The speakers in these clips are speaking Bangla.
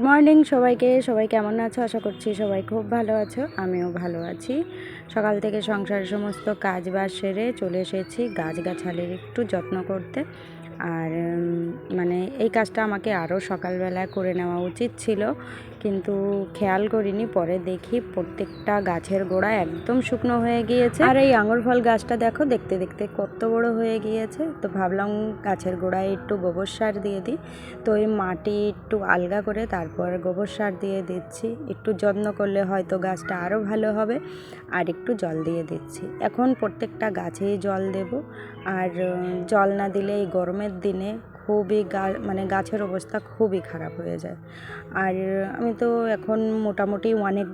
গুড মর্নিং সবাইকে। সবাই কেমন আছো? আশা করছি সবাই খুব ভালো আছো। আমিও ভালো আছি। সকাল থেকে সংসারের সমস্ত কাজ বাজ সেরে চলে এসেছি গাছগাছালির একটু যত্ন করতে। আর মানে এই কাজটা আমাকে আরও সকালবেলায় করে নেওয়া উচিত ছিল। কিন্তু খেয়াল করিনি, পরে দেখি প্রত্যেকটা গাছের গোড়া একদম শুকনো হয়ে গিয়েছে। আর এই আঙুর ফল গাছটা দেখো, দেখতে দেখতে কত বড় হয়ে গিয়েছে। তো ভাবলাম গাছের গোড়ায় একটু গোবর সার দিয়ে দিই। তো ওই মাটি একটু আলগা করে তারপর গোবর সার দিয়ে দিচ্ছি। একটু যত্ন করলে হয়তো গাছটা আরও ভালো হবে। আর একটু জল দিয়ে দিচ্ছি। এখন প্রত্যেকটা গাছেই জল দেব। আর জল না দিলে এই গরমের দিনে খুবই গা মানে গাছের অবস্থা খুবই খারাপ হয়ে যায়। আর আমি তো এখন মোটামুটি অনেক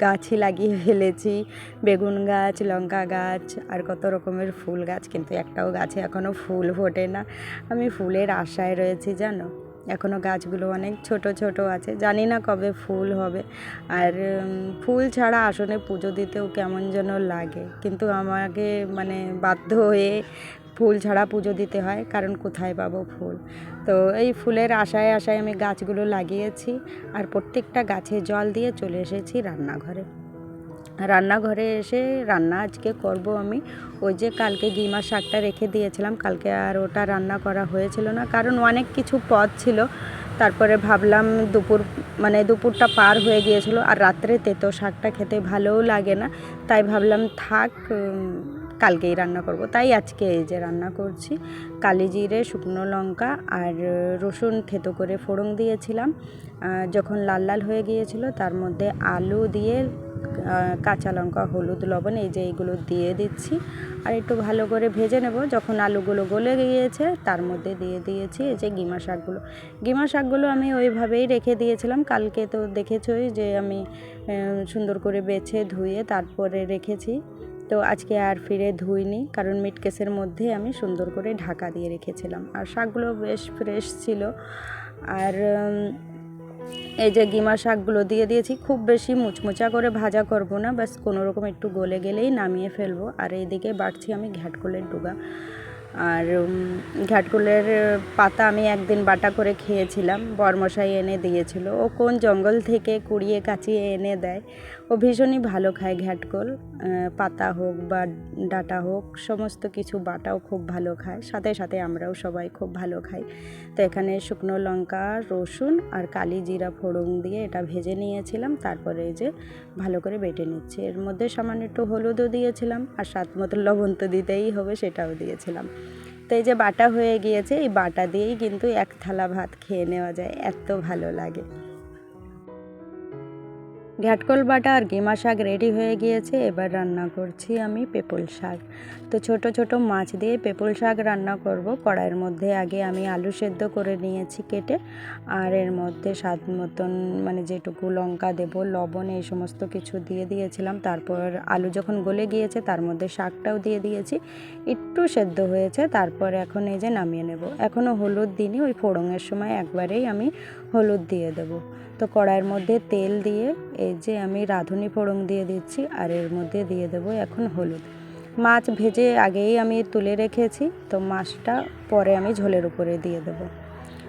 গাছই লাগিয়ে ফেলেছি। বেগুন গাছ, লঙ্কা গাছ, আর কত রকমের ফুল গাছ, কিন্তু একটাও গাছে এখনও ফুল ফোটে না। আমি ফুলের আশায় রয়েছি, জানো? এখনও গাছগুলো অনেক ছোট ছোট আছে। জানি না কবে ফুল হবে। আর ফুল ছাড়া আসনে পুজো দিতেও কেমন যেন লাগে। কিন্তু আমাকে মানে বাধ্য হয়ে ফুল ছাড়া পুজো দিতে হয়, কারণ কোথায় পাবো ফুল? তো এই ফুলের আশায় আশায় আমি গাছগুলো লাগিয়েছি। আর প্রত্যেকটা গাছে জল দিয়ে চলে এসেছি রান্নাঘরে। রান্নাঘরে এসে রান্না আজকে করব আমি। ওই যে কালকে গিমার শাকটা রেখে দিয়েছিলাম, কালকে আর ওটা রান্না করা হয়েছিল না। কারণ অনেক কিছু পদ ছিল, তারপরে ভাবলাম দুপুর মানে দুপুরটা পার হয়ে গিয়েছিল আর রাত্রে তেতো শাকটা খেতে ভালোও লাগে না। তাই ভাবলাম থাক কালকেই রান্না করব। তাই আজকে এই যে রান্না করছি। কালি জিরে, শুকনো লঙ্কা আর রসুন থেতো করে ফোড়ন দিয়েছিলাম। যখন লাল লাল হয়ে গিয়েছিল তার মধ্যে আলু দিয়ে কাঁচা লঙ্কা, হলুদ, লবণ এই যে এইগুলো দিয়ে দিচ্ছি। আর একটু ভালো করে ভেজে নেব। যখন আলুগুলো গলে গিয়েছে তার মধ্যে দিয়ে দিয়েছি এই যে গিমা শাকগুলো। গিমা শাকগুলো আমি ওইভাবেই রেখে দিয়েছিলাম। কালকে তো দেখেছই যে আমি সুন্দর করে বেছে ধুয়ে তারপরে রেখেছি। তো আজকে আর ফিরে ধুইনি, কারণ মিট কেসের মধ্যে আমি সুন্দর করে ঢাকা দিয়ে রেখেছিলাম। আর শাকগুলো বেশ ফ্রেশ ছিল। আর এই যে গিমা শাকগুলো দিয়ে দিয়েছি, খুব বেশি মুচমুচা করে ভাজা করব না, ব্যাস কোনো রকম একটু গলে গেলেই নামিয়ে ফেলব। আর এইদিকে বাড়ছি আমি ঘ্যাটকোলের ডুগা। আর উম, ঘ্যাটকলের পাতা আমি একদিন বাটা করে খেয়েছিলাম। বরমশাই এনে দিয়েছিল। ও কোন জঙ্গল থেকে কুড়িয়ে কাচিয়ে এনে দেয় ও ভীষণই ভালো খায় ঘ্যাটকল আহ, পাতা হোক বা ডাটা হোক সমস্ত কিছু বাটাও খুব ভালো খায়। সাথে সাথে আমরাও সবাই খুব ভালো খাই। তো এখানে শুকনো লঙ্কা রসুন আর কালি জিরা ফোড়ন দিয়ে এটা ভেজে নিয়েছিলাম। তারপরে এই যে ভালো করে বেটে নিচ্ছি। এর মধ্যে সামান্য একটু হলুদও দিয়েছিলাম আর স্বাদ মতো লবণ তো দিতেই হবে সেটাও দিয়েছিলাম। তো এই যে বাটা হয়ে গিয়েছে, এই বাটা দিয়েই কিন্তু এক থালা ভাত খেয়ে নেওয়া যায়, এত ভালো লাগে। ঘ্যাটকল বাটা আর গেমা শাক রেডি হয়ে গিয়েছে, এবার রান্না করছি আমি পেপল শাক। তো ছোট ছোট মাছ দিয়ে পেপল শাক রান্না করব। কড়াইয়ের মধ্যে আগে আমি আলু সেদ্ধ করে নিয়েছি কেটে, আর এর মধ্যে স্বাদ মতন মানে যেটুকু লঙ্কা দেব, লবণ এই সমস্ত কিছু দিয়ে দিয়েছিলাম। তারপর আলু যখন গলে গিয়েছে, তার মধ্যে শাকটাও দিয়ে দিয়েছি। একটু সেদ্ধ হয়েছে, তারপর এখন এই যে নামিয়ে নেব। এখনও হলুদ দিইনি, ওই ফোড়নের সময় একবারেই আমি হলুদ দিয়ে দেবো। তো কড়াইয়ের মধ্যে তেল দিয়ে, এই যে আমি রাঁধুনি ফোড়ন দিয়ে দিচ্ছি, আর এর মধ্যে দিয়ে দেবো এখন হলুদ। মাছ ভেজে আগেই আমি তুলে রেখেছি, তো মাছটা পরে আমি ঝোলের উপরে দিয়ে দেবো।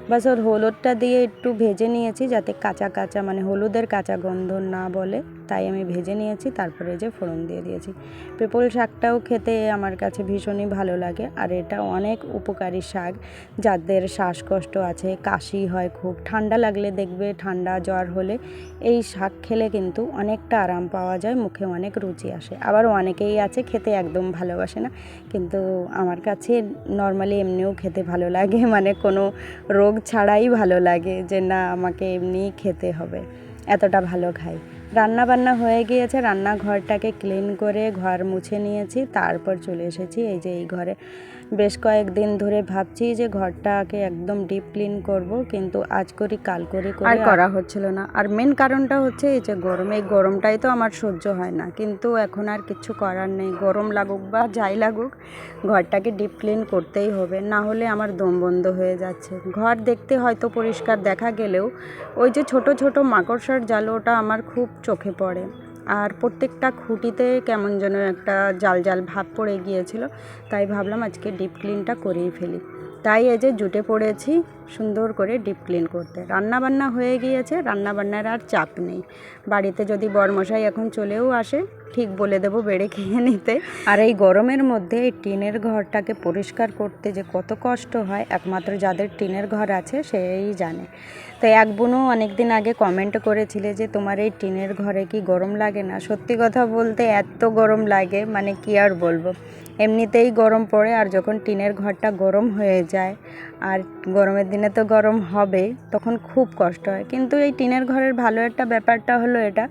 বাস ওর হলুদটা দিয়ে একটু ভেজে নিয়েছি, যাতে কাঁচা কাঁচা মানে হলুদের কাঁচা গন্ধ না বলে। তাই আমি ভেজে নিয়েছি, তারপরে যে ফোড়ন দিয়ে দিয়েছি। পেপল শাকটাও খেতে আমার কাছে ভীষণই ভালো লাগে, আর এটা অনেক উপকারী শাক যাদের শ্বাসকষ্ট আছে, কাশি হয় খুব, ঠান্ডা লাগলে দেখবে ঠান্ডা জ্বর হলে এই শাক খেলে কিন্তু অনেকটা আরাম পাওয়া যায়, মুখে অনেক রুচি আসে। আবার অনেকেই আছে খেতে একদম ভালোবাসে না, কিন্তু আমার কাছে নর্মালি এমনিও খেতে ভালো লাগে মানে কোনো রোগ ছাড়াই ভালো লাগে যে না, আমাকে এমনিই খেতে হবে, এতটা ভালো খাই। রান্না বান্না হয়ে গিয়েছে, রান্নাঘরটাকে ক্লিন করে ঘর মুছে নিয়েছি, তারপর চলে এসেছি এই যে এই ঘরে। বেশ কয়েকদিন ধরে ভাবছি যে ঘরটাকে একদম ডিপ ক্লিন করব কিন্তু আজ করি কাল করি করে আর করা হচ্ছিল না। আর মেন কারণটা হচ্ছে এই যে গরম এই গরমটাই তো আমার সহ্য হয় না। কিন্তু এখন আর কিছু করার নেই। গরম লাগুক বা যাই লাগুক ঘরটাকে ডিপ ক্লিন করতেই হবে। না হলে আমার দম বন্ধ হয়ে যাচ্ছে। ঘর দেখতে হয়তো পরিষ্কার দেখা গেলেও ওই যে ছোট ছোট মাকড়সার জাল ওটা আমার খুব চোখে পড়ে। আর প্রত্যেকটা খুঁটিতে কেমন যেন একটা জাল জাল ভাব পড়ে গিয়েছিল, তাই ভাবলাম আজকে ডিপ ক্লিনটা করেই ফেলি। তাই এই যে জুটে পড়েছি, সুন্দর করে ডিপ ক্লিন করতে। রান্নাবান্না হয়ে গিয়েছে, রান্নাবান্নার আর চাপ নেই। বাড়িতে যদি বরমশাই এখন চলেও আসে ঠিক বলে দেবো বেড়ে খেয়ে নিতে। আর এই গরমের মধ্যে এই টিনের ঘরটাকে পরিষ্কার করতে যে কত কষ্ট হয়, একমাত্র যাদের টিনের ঘর আছে সেই জানে। তো এক বোনও অনেকদিন আগে কমেন্ট করেছিলে যে, তোমার এই টিনের ঘরে কি গরম লাগে না? সত্যি কথা বলতে এত গরম লাগে মানে কি আর বলব। এমনিতেই গরম পড়ে, আর যখন টিনের ঘরটা গরম হয়ে যায়, আর গরমের দিনে তো গরম হবে, তখন খুব কষ্ট হয়। কিন্তু এই টিনের ঘরের ভালো একটা ব্যাপারটা হলো এটা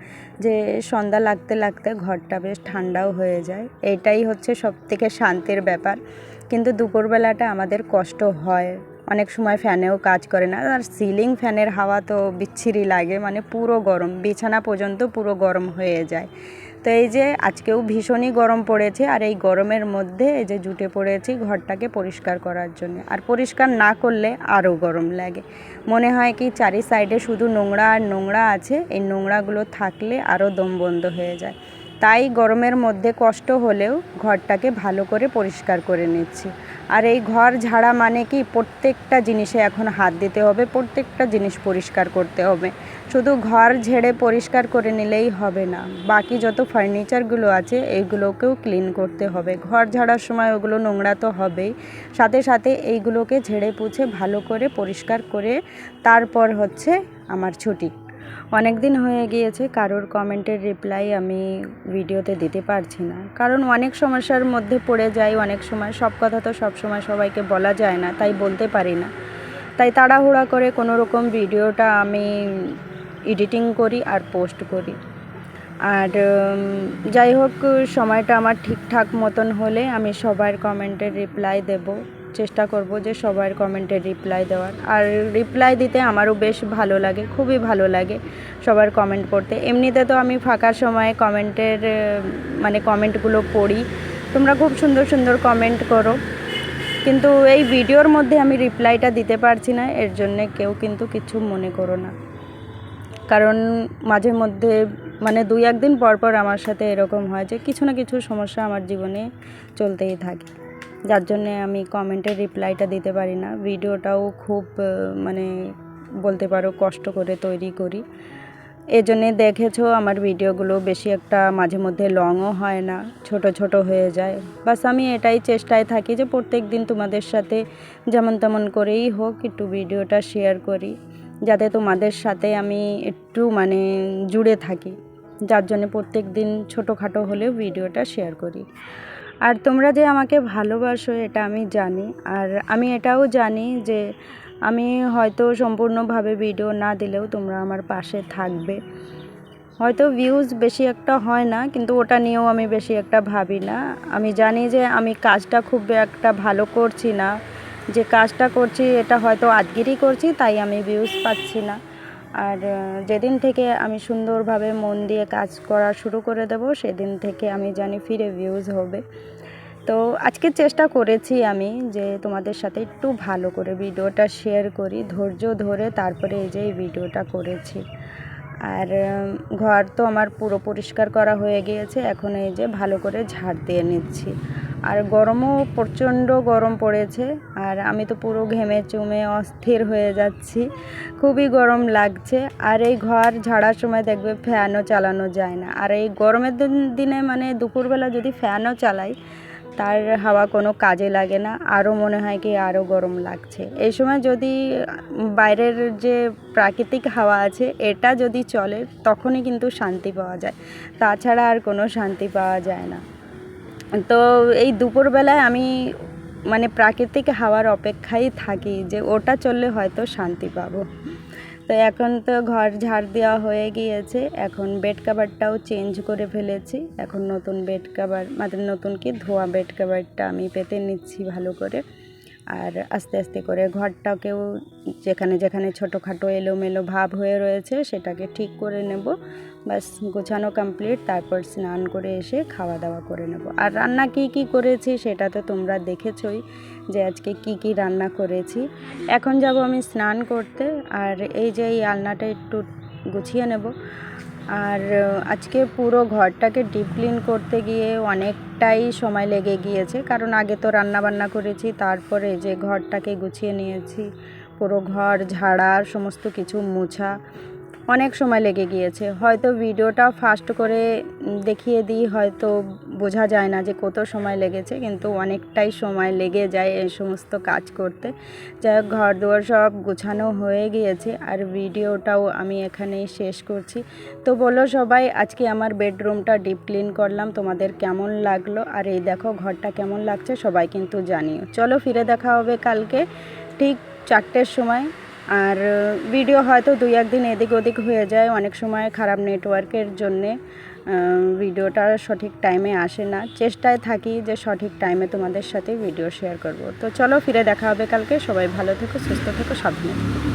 যে, সন্ধ্যা লাগতে লাগতে ঘরটা বেশ ঠান্ডাও হয়ে যায়। এটাই হচ্ছে সব থেকে শান্তির ব্যাপার। কিন্তু দুপুরবেলাটা আমাদের কষ্ট হয়। অনেক সময় ফ্যানেও কাজ করে না। আর সিলিং ফ্যানের হাওয়া তো বিচ্ছিরি লাগে। মানে পুরো গরম। বিছানা পর্যন্ত পুরো গরম হয়ে যায়। তো এই যে আজকেও ভীষণই গরম পড়েছে। আর এই গরমের মধ্যে এই যে জুটে পড়েছি ঘরটাকে পরিষ্কার করার জন্য। আর পরিষ্কার না করলে আরও গরম লাগে। মনে হয় কি চারি সাইডে শুধু নোংরা আর নোংরা আছে। এই নোংরাগুলো থাকলে আরও দম বন্ধ হয়ে যায়। তাই গরমের মধ্যে কষ্ট হলেও ঘরটাকে ভালো করে পরিষ্কার করে নিচ্ছি। আর এই ঘর ঝাড়া মানে কি? প্রত্যেকটা জিনিসে এখন হাত দিতে হবে, প্রত্যেকটা জিনিস পরিষ্কার করতে হবে। শুধু ঘর ঝেড়ে পরিষ্কার করে নিলেই হবে না। বাকি যত ফার্নিচারগুলো আছে, এইগুলোকেও ক্লিন করতে হবে। ঘর ঝাড়ার সময় ওগুলো নোংরা তো হবেই। সাথে সাথে এইগুলোকে ঝেড়ে পুছে ভালো করে পরিষ্কার করে তারপর হচ্ছে আমার ছুটি। অনেক দিন হয়ে গিয়েছে, কারোর কমেন্টের রিপ্লাই আমি ভিডিওতে দিতে পারছি না। কারণ অনেক সমস্যার মধ্যে পড়ে যাই, অনেক সময়, সব কথা তো সব সময় সবাইকে বলা যায় না, তাই বলতে পারি না। তাই তাড়াহুড়া করে কোনো রকম ভিডিওটা আমি এডিটিং করি আর পোস্ট করি। আর যাই হোক, সময়টা আমার ঠিকঠাক মতন হলে আমি সবার কমেন্টের রিপ্লাই দেব। চেষ্টা করব যে সবার কমেন্টের রিপ্লাই দেওয়ার। আর রিপ্লাই দিতে আমারও বেশ ভালো লাগে, খুবই ভালো লাগে সবার কমেন্ট পড়তে। এমনিতে তো আমি ফাঁকা সময়ে কমেন্টের মানে কমেন্টগুলো পড়ি। তোমরা খুব সুন্দর সুন্দর কমেন্ট করো। কিন্তু এই ভিডিওর মধ্যে আমি রিপ্লাইটা দিতে পারছি না, এর জন্যে কেউ কিন্তু কিছু মনে করো না। কারণ মাঝে মধ্যে মানে দুই একদিন পর পর আমার সাথে এরকম হয় যে কিছু না কিছু সমস্যা আমার জীবনে চলতেই থাকে। যার জন্যে আমি কমেন্টের রিপ্লাইটা দিতে পারি না। ভিডিওটাও খুব মানে বলতে পারো কষ্ট করে তৈরি করি। এজন্যে দেখেছ আমার ভিডিওগুলো বেশি একটা মাঝে মধ্যে লংও হয় না, ছোট ছোট হয়ে যায়। বাস আমি এটাই চেষ্টায় থাকি যে প্রত্যেক দিন তোমাদের সাথে যেমন তেমন করেই হোক একটু ভিডিওটা শেয়ার করি, যাতে তোমাদের সাথে আমি একটু মানে জুড়ে থাকি। যার জন্য প্রত্যেক দিন ছোটোখাটো হলেও ভিডিওটা শেয়ার করি। আর তোমরা যে আমাকে ভালোবাসো, এটা আমি জানি। আর আমি এটাও জানি যে আমি হয়তো সম্পূর্ণভাবে ভিডিও না দিলেও তোমরা আমার পাশে থাকবে। হয়তো ভিউজ বেশি একটা হয় না, কিন্তু ওটা নিয়েও আমি বেশি একটা ভাবি না। আমি জানি যে আমি কাজটা খুব একটা ভালো করছি না। যে কাজটা করছি, এটা হয়তো আজকেরই করছি, তাই আমি ভিউজ পাচ্ছি না। আর যেদিন থেকে আমি সুন্দরভাবে মন দিয়ে কাজ করা শুরু করে দেব, সেদিন থেকে আমি জানি ফিরে ভিউজ হবে। তো আজকে চেষ্টা করেছি আমি যে তোমাদের সাথে একটু ভালো করে ভিডিওটা শেয়ার করি, ধৈর্য ধরে তারপরে এই যে এই ভিডিওটা করেছি। আর ঘর তো আমার পুরো পরিষ্কার করা হয়ে গিয়েছে, এখন এই যে ভালো করে ঝাড় দিয়ে নিচ্ছি। আর গরমও প্রচণ্ড গরম পড়েছে, আর আমি তো পুরো ঘেমে চুমে অস্থির হয়ে যাচ্ছি। খুবই গরম লাগছে, আর এই ঘর ঝাড়ার সময় দেখবে ফ্যানও চালানো যায় না। আর এই গরমের দিন- মানে দুপুরবেলা যদি ফ্যানও চালাই, তার হাওয়া কোনো কাজে লাগে না, আরও মনে হয় কি আরও গরম লাগছে। এই সময় যদি বাইরের যে প্রাকৃতিক হাওয়া আছে, এটা যদি চলে, তখনই কিন্তু শান্তি পাওয়া যায়। তাছাড়া আর কোনো শান্তি পাওয়া যায় না। তো এই দুপুরবেলায় আমি মানে প্রাকৃতিক হাওয়ার অপেক্ষায় থাকি যে ওটা চললে হয়তো শান্তি পাবো। তো এখন তো ঘর ঝাড় দেওয়া হয়ে গিয়েছে, এখন বেড কাভারটাও চেঞ্জ করে ফেলেছি। এখন নতুন বেড কাভার মানে নতুন কি ধোয়া বেড কাভারটা আমি পেতে নিচ্ছি ভালো করে। আর আস্তে আস্তে করে ঘরটাকেও যেখানে যেখানে ছোটোখাটো এলোমেলো ভাব হয়ে রয়েছে সেটাকে ঠিক করে নেব। বাস গোছানো কমপ্লিট তারপর স্নান করে এসে খাওয়া দাওয়া করে নেব। আর রান্না কি কি করেছি সেটা তো তোমরা দেখেছই যে আজকে কি কি রান্না করেছি। এখন যাব আমি স্নান করতে, আর এই যে এই আলনাটা একটু গুছিয়ে নেব। আর আজকে পুরো ঘরটাকে ডিপ ক্লিন করতে গিয়ে অনেকটাই সময় লেগে গিয়েছে। কারণ আগে তো রান্না বান্না করেছি, তারপরে যে ঘরটাকে গুছিয়ে নিয়েছি, পুরো ঘর, ঝাড়া, সমস্ত কিছু মোছা, অনেক সময় লেগে গিয়েছে। হয়তো ভিডিওটা ফাস্ট করে দেখিয়ে দিই, হয়তো বোঝা যায় না যে কত সময় লেগেছে, কিন্তু অনেকটাই সময় লেগে যায় এই সমস্ত কাজ করতে। যাই হোক ঘর দুয়ার সব গুছানো হয়ে গিয়েছে আর ভিডিওটাও আমি এখানেই শেষ করছি। তো বলো সবাই, আজকে আমার বেডরুমটা ডিপ ক্লিন করলাম, তোমাদের কেমন লাগল? আর এই দেখো ঘরটা কেমন লাগছে, সবাই কিন্তু জানিও। চলো ফিরে দেখা হবে কালকে ঠিক চারটের সময়। আর ভিডিও হয়তো দুই একদিন এদিক ওদিক হয়ে যায়, অনেক সময় খারাপ নেটওয়ার্কের জন্যে। ভিডিওটা সঠিক টাইমে আসে না। চেষ্টায় থাকি যে সঠিক টাইমে তোমাদের সাথে ভিডিও শেয়ার করব। তো চলো ফিরে দেখা হবে কালকে। সবাই ভালো থেকো, সুস্থ থেকো, সাবধানে থেকো।